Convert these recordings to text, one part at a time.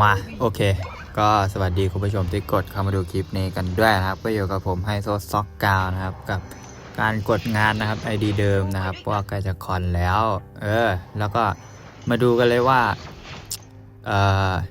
มาโอเค ก็สวัสดีคุณผู้ชมที่กดเข้ามาดูคลิปนี้กันด้วยนะครับ ก็อยู่กับผมไฮโซซ็อกกาวนะครับ กับการกดงานนะครับ ID เดิมนะครับว่าใกล้จะคอนแล้ว เออ แล้วก็มาดูกันเลยว่า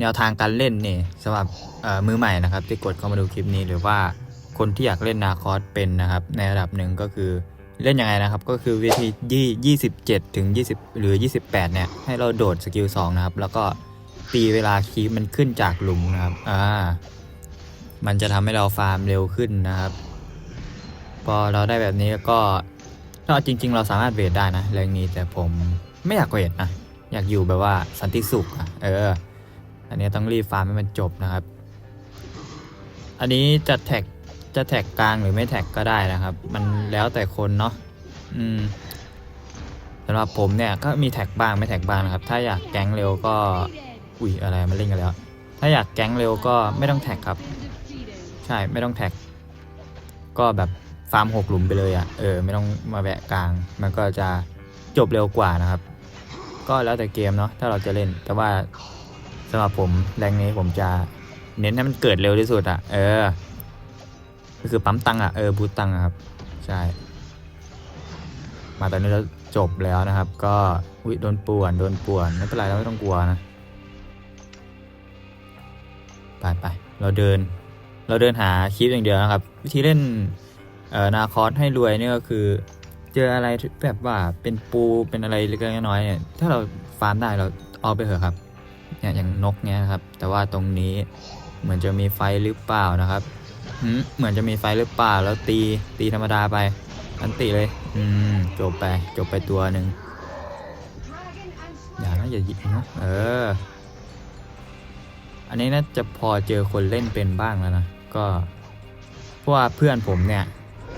แนวทางการเล่นนี่สำหรับมือใหม่นะครับ ที่กดเข้ามาดูคลิปนี้หรือว่าคนที่อยากเล่นนาคอสเป็นนะครับ ในระดับหนึ่งก็คือเล่นยังไงนะครับ ก็คือวิธียี่27ถึง20หรือ28เนี่ยให้เราโดดสกิล2นะครับ แล้วก็ ตีเวลาคีปมันขึ้นจากหลุมนะครับ อ่า มันจะทำให้เราฟาร์มเร็วขึ้นนะครับ พอเราได้แบบนี้ก็ก็จริง ๆ เราสามารถเวทได้นะเรื่องนี้แต่ผมไม่อยากเวทนะ อยากอยู่แบบว่าสันติสุขอะเออ อันนี้ต้องรีบฟาร์มให้มันจบนะครับ อันนี้จะแท็กจะแท็กกลางหรือไม่แท็กก็ได้นะครับ มันแล้วแต่คนเนาะอืมสำหรับผมเนี่ยก็มีแท็กบ้างไม่แท็กบ้างนะครับ ถ้าอยากแก๊งเร็วก็ อุ้ยอะไรมาเล่นกันแล้ว ถ้าอยากแก๊งเร็วก็ไม่ต้องแท็กครับ ใช่ไม่ต้องแท็ก ก็แบบฟาร์มหกหลุมไปเลยอะ่ะเออไม่ต้องมาแวะกลาง มันก็จะจบเร็วกว่านะครับ ก็แล้วแต่เกมเนาะถ้าเราจะเล่น แต่ว่าสำหรับผมแรงนี้ผมจะเน้นให้มันเกิดเร็วที่สุดอะ่ะ เออ ก็คือปั๊มตังอะเออบูตตังค์อะครับ ใช่ มาตอนนี้เราจบแล้วนะครับ ก็อุ้ยโดนป่วนโดนป่วนไม่เป็นไรเราไม่ต้องกลัวนะ ไปไปเราเดิน เราเดินหาคลิปอย่างเดียวนะครับ วิธีเล่นเอ่อนาคอสให้รวยเนี่ยก็คือ เจออะไรแบบว่าเป็นปูเป็นอะไรเล็กๆน้อยๆเนี่ยถ้าเราฟาร์มได้เราเอาไปเถอะครับเนี่ยอย่างนกเนี้ยครับ แต่ว่าตรงนี้เหมือนจะมีไฟหรือเปล่านะครับเหมือนจะมีไฟหรือเปล่าแล้วตีตีธรรมดาไปอันติเลย อืมจบไปจบไปตัวหนึ่งอย่านะอย่าหยิบนะเออ อันนี้น่าจะพอเจอคนเล่นเป็นบ้างแล้วนะ ก็เพราะว่าเพื่อนผมเนี่ย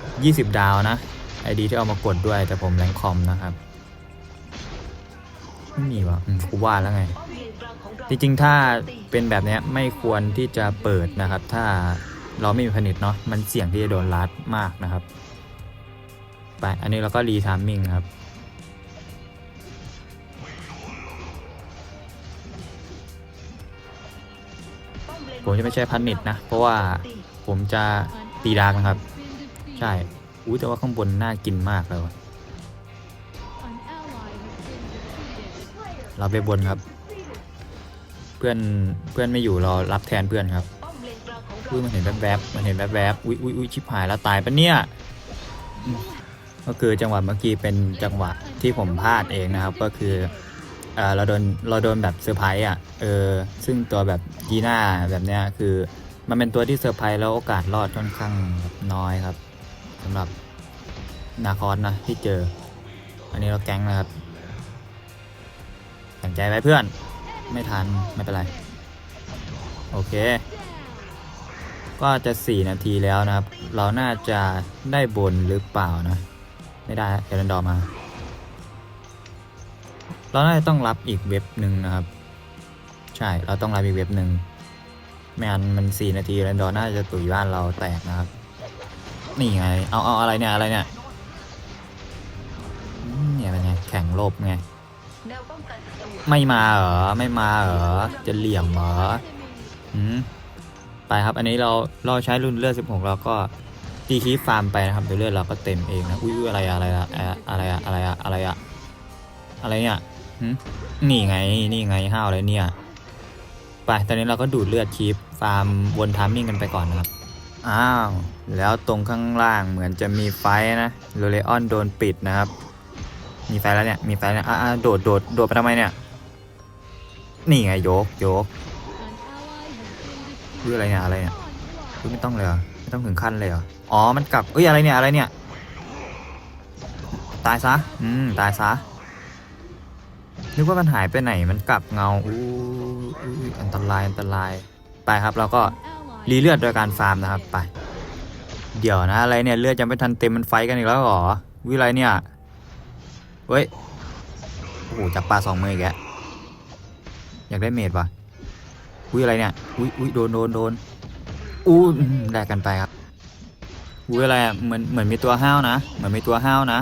20 ดาวนะไอดีที่เอามากดด้วยแต่ผมแรงคอมนะครับไม่มีวะกูว่าแล้วไง จริงๆ ถ้าเป็นแบบเนี้ยไม่ควรที่จะเปิดนะครับ ถ้าเราไม่มีผนิตเนาะมันเสี่ยงที่จะโดนลัดมากนะครับ ไปอันนี้เราก็รีทามมิ่งครับ ผมจะไม่ใช่พันนิตนะ เพราะว่าผมจะตีดาร์กนะครับ ใช่อู้แต่ว่าข้างบนน่ากินมากเลยว่ะเราไปบนครับ เพื่อนเพื่อนไม่อยู่รารับแทนเพื่อนครับอุ้ยมันเห็นแวบๆมันเห็นแวบๆอุ้ยอุ้ยอุ้ยชิบหายแล้วตายปะเนี่ยก็คือจังหวะเมื่อกี้เป็นจังหวะที่ผมพลาดเองนะครับ ก็คือ เออเราโดนเราโดนแบบเซอร์ไพรส์อะเออซึ่งตัวแบบยีน่าแบบเนี้ยคือมันเป็นตัวที่เซอร์ไพรส์แล้วโอกาสรอดค่อนข้างแบบน้อยครับสำหรับนาคอนนะที่เจอ อันนี้เราแก๊งนะครับแข่งใจไว้เพื่อน ไม่ทันไม่เป็นไร โอเค ก็จะ 4 นาทีแล้วนะครับ เราน่าจะได้บนหรือเปล่านะ ไม่ได้เอรันดอมา เราน่าจะต้องรับอีกเว็บหนึ่งนะครับ ใช่เราต้องรับอีกเว็บหนึ่งไม่งั้นมัน4นาทีเอรันดอน่าจะตุยบ้านเราแตกนะครับ นี่ไง เอาเอาอะไรเนี่ยอะไรเนี่ยเนี่ยเป็นไงแข่งโลบไงไม่มาเหรอไม่มาเหรอจะเหลี่ยมเหรออืมไปครับ อันนี้เราเราใช้รุ่นเลือด16เราก็ตีคีฟาร์มไปนะครับเดี๋ยวเลือดเราก็เต็มเองนะอุ้ยอะไรอะไรอะอะไรอะอะไรอะอะไรอะอะไรเนี่ย นี่ไง นี่ไงห้าวอะไรเนี่ย ไปตอนนี้เราก็ดูดเลือดคีฟฟาร์มวนทามมิ่งกันไปก่อนนะครับ อ้าว แล้วตรงข้างล่างเหมือนจะมีไฟนะโรเลออนโดนปิดนะครับ มีไฟแล้วเนี่ย มีไฟแล้วอ่าโดดโดดโดดไปทำไมเนี่ย นี่ไงโยกโยกคืออะไรเนี่ยอะไรเนี่ยคือไม่ต้องเลยเหรอไม่ต้องถึงขั้นเลยเหรออ๋อมันกลับเอ้ยอะไรเนี่ยอะไรเนี่ย ตายซะ อืม ตายซะ นึกว่ามันหายไปไหนมันกลับเงาอู้อันตรายอันตรายไปครับ เราก็รีเลือดโดยการฟาร์มนะครับไป เดี๋ยวนะอะไรเนี่ยเลือดยังไม่ทันเต็มมันไฟกันอีกแล้วหรอวิอะไรเนี่ยเฮ้ยโอ้โหจับปลาสองมืออีกแล้วอยากได้เมดปะอุ้ยอะไรเนี่ยอุ้ยอุ้ยโดนโดนโดนอู้อืมแลกกันไปครับอุ้ยอะไรอะเหมือนเหมือนมีตัวห้าวนะเหมือนมีตัวห้าวนะ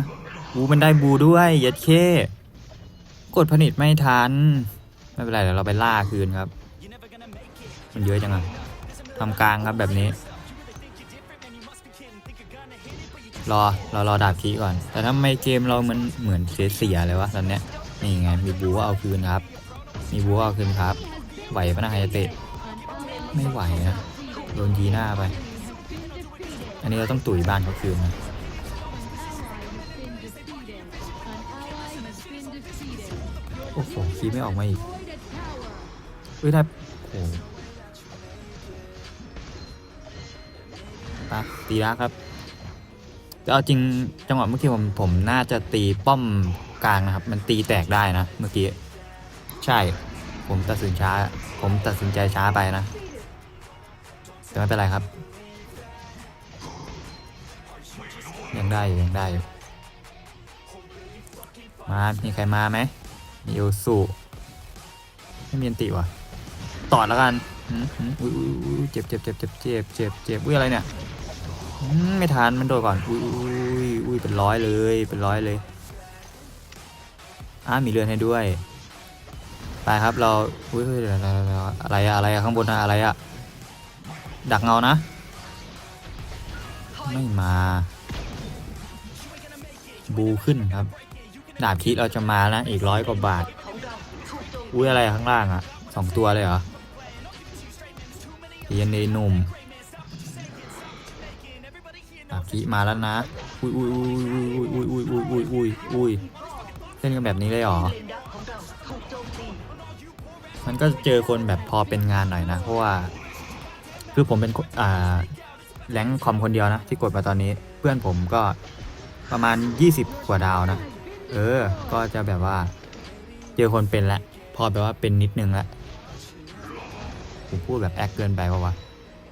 อู้มันได้บูด้วยเย็ดเค กดผลิตไม่ทัน ไม่เป็นไรเดี๋ยวเราไปล่าคืนครับ มันเยอะจังอะทำกลางครับแบบนี้ รอเรารอดาบคีก่อน แต่ทำไมเกมเรามันเหมือนเสียๆเลยวะตอนเนี้ยนี่ไงมีบูว่าเอาคืนครับ มีบูว่าเอาคืนครับ ไหวปะนะไฮเตะไม่ไหวนะโดนยีหน้าไป อันนี้เราต้องตุ๋ยบ้านเขาคืนนะ อ้โหคีไม่ออกมาอีกเฮ้ยได้โอ้โหตีแล้วครับแต่เอาจริงจังหวะเมื่อกี้ผมผมน่าจะตีป้อมกลางนะครับ มันตีแตกได้นะ เมื่อกี้ ใช่ ผมตัดสินช้า ผมตัดสินใจช้าไปนะ แต่ไม่เป็นไรครับ ยังได้อยู่ยังได้อยู่มา มีใครมาไหม มีโอสุไม่มีอันติวะตอดแล้วกันหืมหืมอุ้ยอุ้ยเจ็บเจ็บเจ็บเจ็บเจ็บเจ็บเจ็บอุ้ยอะไรเนี่ยไม่ทันมันโดนก่อนอุ้ยอุ้ยอุ้ยเป็นร้อยเลยเป็นร้อยเลยอ้ามีเรือนให้ด้วยไปครับเราอุ้ยเดี๋ยวอะไรอะอะไรอะข้างบนอะอะไรอะดักเงานะ ไม่มา บูขึ้นครับ ดาบคิดเราจะมานะ อีกร้อยกว่าบาท อุ้ยอะไรข้างล่างอะสองตัวเลยเหรอเยนเนหนุ่มดาบคิมาแล้วนะ อุ้ยอุ้ยอุ้ยอุ้ยอุ้ยอุ้ยอุ้ยอุ้ยอุ้ยเล่นกันแบบนี้เลยเหรอ มันก็เจอคนแบบพอเป็นงานหน่อยนะ เพราะว่า คือผมเป็นอ่าแรงค์คอมคนเดียวนะ ที่กดมาตอนนี้ เพื่อนผมก็ประมาณ 20 กว่าดาวนะ เออ ก็จะแบบว่าเจอคนเป็นแล้วพอแบบว่าเป็นนิดนึงแล้วผมพูดแบบแอคเกินไปปะวะ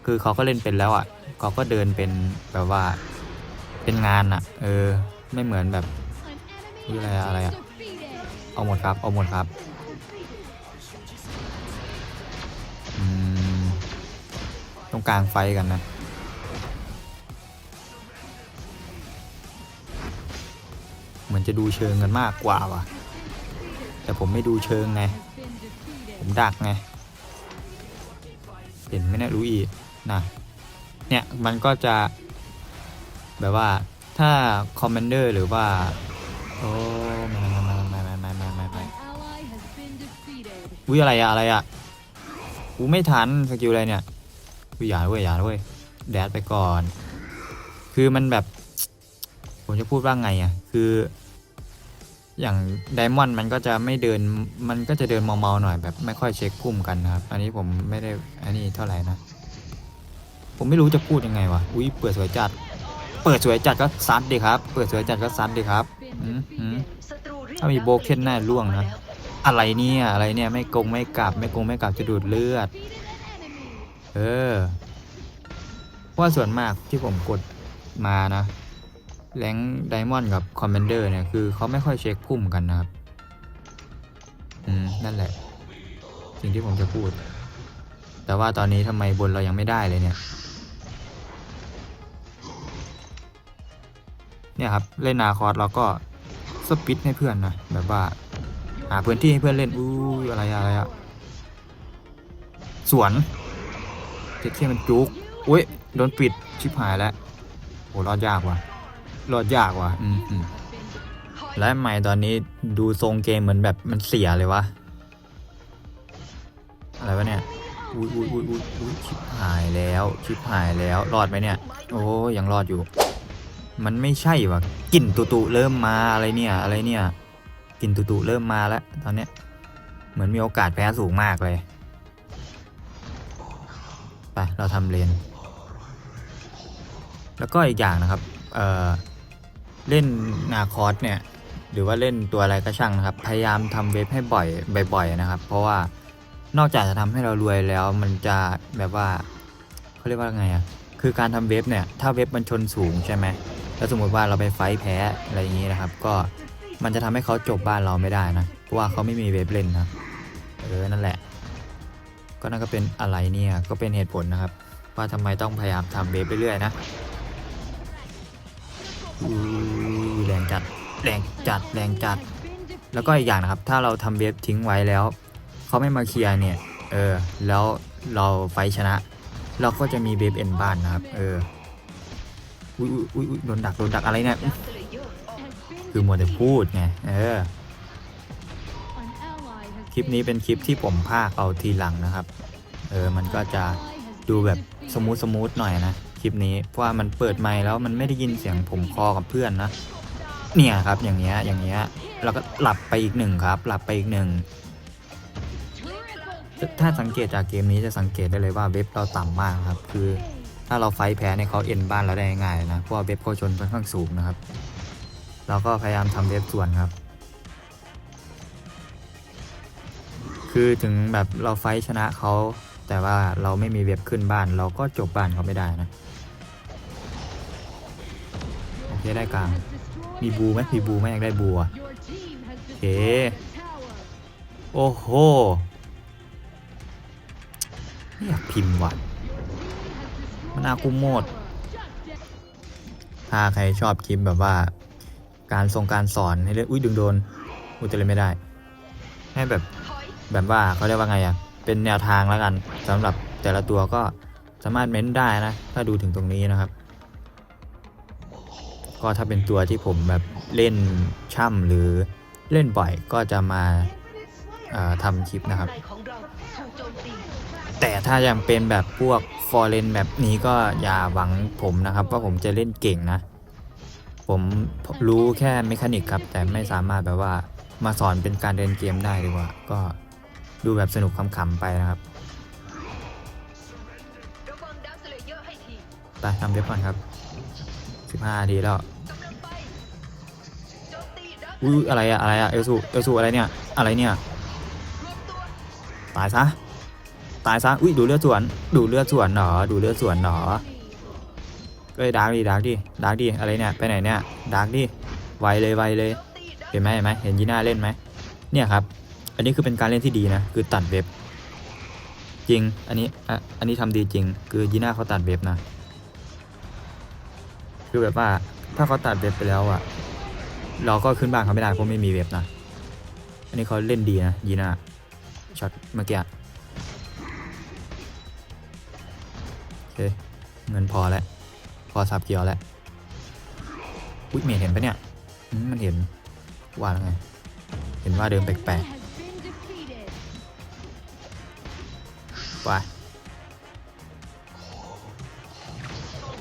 คือเขาก็เล่นเป็นแล้วอะ เขาก็เดินเป็นแบบว่า เป็นงานอะ เออ ไม่เหมือนแบบนี่อะไรอะไรอะ เอาหมดครับ เอาหมดครับอืมตรงกลางไฟกันนะ จะดูเชิงกันมากกว่าว่ะ แต่ผมไม่ดูเชิงไง ผมดักไง เห็นไหมนะรู้อีนะเนี่ยมันก็จะ แบบว่าถ้าคอมเมนเดอร์หรือว่า โอ้ไม่ไม่ไม่ไม่ไม่ไม่ไม่ไม่ไม่อุ้ยอะไรอะอะไรอะกูไม่ทันสกิลอะไรเนี่ยกูอย่าด้ยอย่าด้ยแดดไปก่อน คือมันแบบ ผมจะพูดว่าไงอะคือ อย่างไดมอนด์มันก็จะไม่เดินมันก็จะเดินเมาๆหน่อยแบบไม่ค่อยเช็คพุ่มกันนะครับ อันนี้ผมไม่ได้อันนี้เท่าไหร่นะ ผมไม่รู้จะพูดยังไงวะอุ้ยเปิดสวยจัด เปิดสวยจัดก็ซัดดีครับ เปิดสวยจัดก็ซัดดีครับอืมอืมถ้ามีโบเคนแน่ล่วงนะ อะไรเนี่ยอะไรเนี่ยไม่กงไม่กลับ ไม่กงไม่กลับจะดูดเลือด เออเพราะว่าส่วนมากที่ผมกดมานะ แรงไดมอนด์กับคอมเมนเดอร์เนี่ยคือเขาไม่ค่อยเช็คพุ่มกันนะครับ อืม นั่นแหละ สิ่งที่ผมจะพูด แต่ว่าตอนนี้ทำไมบนเรายังไม่ได้เลยเนี่ย เนี่ยครับ เล่นนาคอร์สเราก็สปิดให้เพื่อนนะ แบบว่า หาพื้นที่ให้เพื่อนเล่น อู้ยอะไรอะอะไรอะสวนเจ็ดเที่ยมันจุกอุ้ย โดนปิด ชิบหายแล้วโหรอดยากว่ะ รอดยากว่ะ อืมอืมและใหม่ตอนนี้ดูทรงเกมเหมือนแบบมันเสียเลยวะอะไรวะเนี่ยอุ้ยอุ้ยอุ้ยอุ้ยอุ้ยชิบหายแล้วชิบหายแล้วรอดไหมเนี่ย โอ้ยังรอดอยู่ มันไม่ใช่ว่ะกลิ่นตุตุเริ่มมาอะไรเนี่ย อะไรเนี่ยกลิ่นตุตุเริ่มมาแล้วตอนเนี้ยเหมือนมีโอกาสแพ้สูงมากเลยไปเราทำเลน แล้วก็อีกอย่างนะครับ เอ่อ เล่นนาคอสเนี่ยหรือว่าเล่นตัวอะไรก็ช่างนะครับ พยายามทำเว็บให้บ่อยบ่อยๆนะครับ เพราะว่านอกจากจะทำให้เรารวยแล้วมันจะแบบว่าเขาเรียกว่าไงอะคือการทำเว็บเนี่ยถ้าเว็บมันชนสูงใช่ไหมแล้วสมมติว่าเราไปไฟแพ้อะไรอย่างนี้นะครับ ก็มันจะทำให้เขาจบบ้านเราไม่ได้นะเพราะว่าเขาไม่มีเว็บเล่นนะเออนั่นแหละ ก็นั่นก็เป็นอะไรเนี่ยก็เป็นเหตุผลนะครับ ว่าทำไมต้องพยายามทำเว็บไปเรื่อยๆนะ อู้ยแรงจัดแรงจัดแรงจัด แล้วก็อีกอย่างนะครับ ถ้าเราทำเว็บทิ้งไว้แล้ว เขาไม่มาเคลียร์เนี่ย เออ แล้วเราไฟชนะ เราก็จะมีเบฟเอ็นบ้านนะครับ เออ อุ้ยอุ้ยอุ้ยโดนดักโดนดักอะไรเนี่ย คือมัวแต่พูดไง เออ คลิปนี้เป็นคลิปที่ผมพากเอาทีหลังนะครับ เออ มันก็จะดูแบบสมูทสมูทหน่อยนะ ลิปนี้ เพราะว่ามันเปิดไมค์แล้วมันไม่ได้ยินเสียงผมคอกับเพื่อนนะ เนี่ยครับอย่างเงี้ยอย่างเงี้ยแล้วก็หลับไปอีกหนึ่งครับ หลับไปอีกหนึ่งถ้าสังเกตจากเกมนี้จะสังเกตได้เลยว่าเว็บเราต่ำมากครับ คือถ้าเราไฟแพ้ในเขาเอ็นบ้านเราได้ง่ายนะเพราะว่าเว็บเขาชนค่อนข้างสูงนะครับเราก็พยายามทำเว็บส่วนครับ คือถึงแบบเราไฟชนะเขาแต่ว่าเราไม่มีเว็บขึ้นบ้าน เราก็จบบ้านเขาไม่ได้นะ โอเคได้กลาง มีบูไหมมีบูไหมอยากได้บูอะโอเค โอ้โหไม่อยากพิมพ์ว่ะมันอาคุโมด ถ้าใครชอบคลิปแบบว่า การทรงการสอนให้เล่นอุ้ยดึงโดนอุ้ยแต่เล่นไม่ได้ ให้แบบแบบว่าเขาเรียกว่าไงอะเป็นแนวทางแล้วกันสำหรับแต่ละตัวก็สามารถเม้นได้นะ ถ้าดูถึงตรงนี้นะครับ ก็ถ้าเป็นตัวที่ผมแบบเล่นช่ำหรือเล่นบ่อยก็จะมาทำคลิปนะครับ แต่ถ้ายังเป็นแบบพวกฟอร์เรนแบบนี้ก็อย่าหวังผมนะครับว่าผมจะเล่นเก่งนะ ผมรู้แค่เมคานิกครับ แต่ไม่สามารถแบบว่ามาสอนเป็นการเดินเกมได้ดีกว่า ก็ดูแบบสนุกขำๆไปนะครับไปทำเว็บก่อนครับ 15นาทีแล้วอุ้ยอะไรอะอะไรอะเอลซูเอลซูอะไรเนี่ยอะไรเนี่ยตายซะตายซะอุ้ยดูเลือดสวน ดูเลือดสวนหนอดูเลือดสวนหนอเอ้ยดาร์กดิดาร์กดิดาร์กดิอะไรเนี่ยไปไหนเนี่ยดาร์กดิไวเลยไวเลยเห็นไหมเห็นไหมเห็นยีน่าเล่นไหมเนี่ยครับ อันนี้คือเป็นการเล่นที่ดีนะคือตัดเว็บ จริงอันนี้อะอันนี้ทำดีจริง คือยีน่าเขาตัดเว็บนะ คือแบบว่าถ้าเขาตัดเว็บไปแล้วอะเราก็ขึ้นบ้านเขาไม่ได้เพราะไม่มีเว็บนะ อันนี้เขาเล่นดีนะยีน่าช็อตเมื่อกี้อะโอเคเงินพอแล้ว พอสับเกียวแล้วอุ้ยเมย์เห็นปะเนี่ยอืมมันเห็นว่าแล้วไง เห็นว่าเดินแปลกๆไป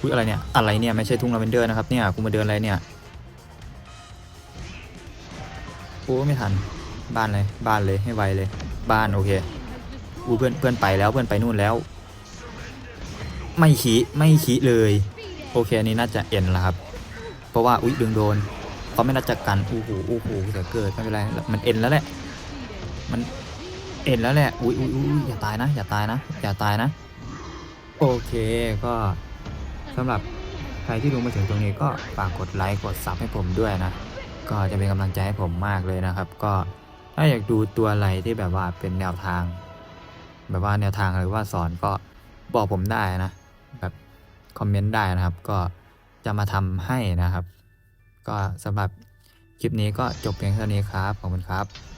อุ้ยอะไรเนี่ย อะไรเนี่ย ไม่ใช่ทุ่งลาเวนเดอร์นะครับเนี่ย กูมาเดินอะไรเนี่ยโอ้ไม่ทัน บ้านเลย บ้านเลย ให้ไวเลย บ้านโอเคอู้เพื่อนเพื่อนไปแล้ว เพื่อนไปนู่นแล้ว ไม่ขี้ไม่ขี้เลย โอเค อันนี้น่าจะเอ็นล้วครับ เพราะว่า อุ๊ยดึงโดนเขาไม่น่าจะกันอู้หูอู้หูแต่เกิด ไม่เป็นไร มันเอ็นแล้วแหละ มันเอ็นแล้วแหละ อุ๊ยอุ๊ยอุ๊ยอย่าตายนะ อย่าตายนะ อย่าตายนะ โอเค ก็ สำหรับใครที่ดูมาถึงตรงนี้ก็ฝากกดไลค์กดซับให้ผมด้วยนะ ก็จะเป็นกำลังใจให้ผมมากเลยนะครับ ก็ถ้าอยากดูตัวอะไรที่แบบว่าเป็นแนวทาง แบบว่าแนวทางหรือว่าสอนก็บอกผมได้นะ แบบคอมเมนต์ได้นะครับ ก็จะมาทำให้นะครับ ก็สำหรับคลิปนี้ก็จบเพียงเท่านี้ครับขอบคุณครับ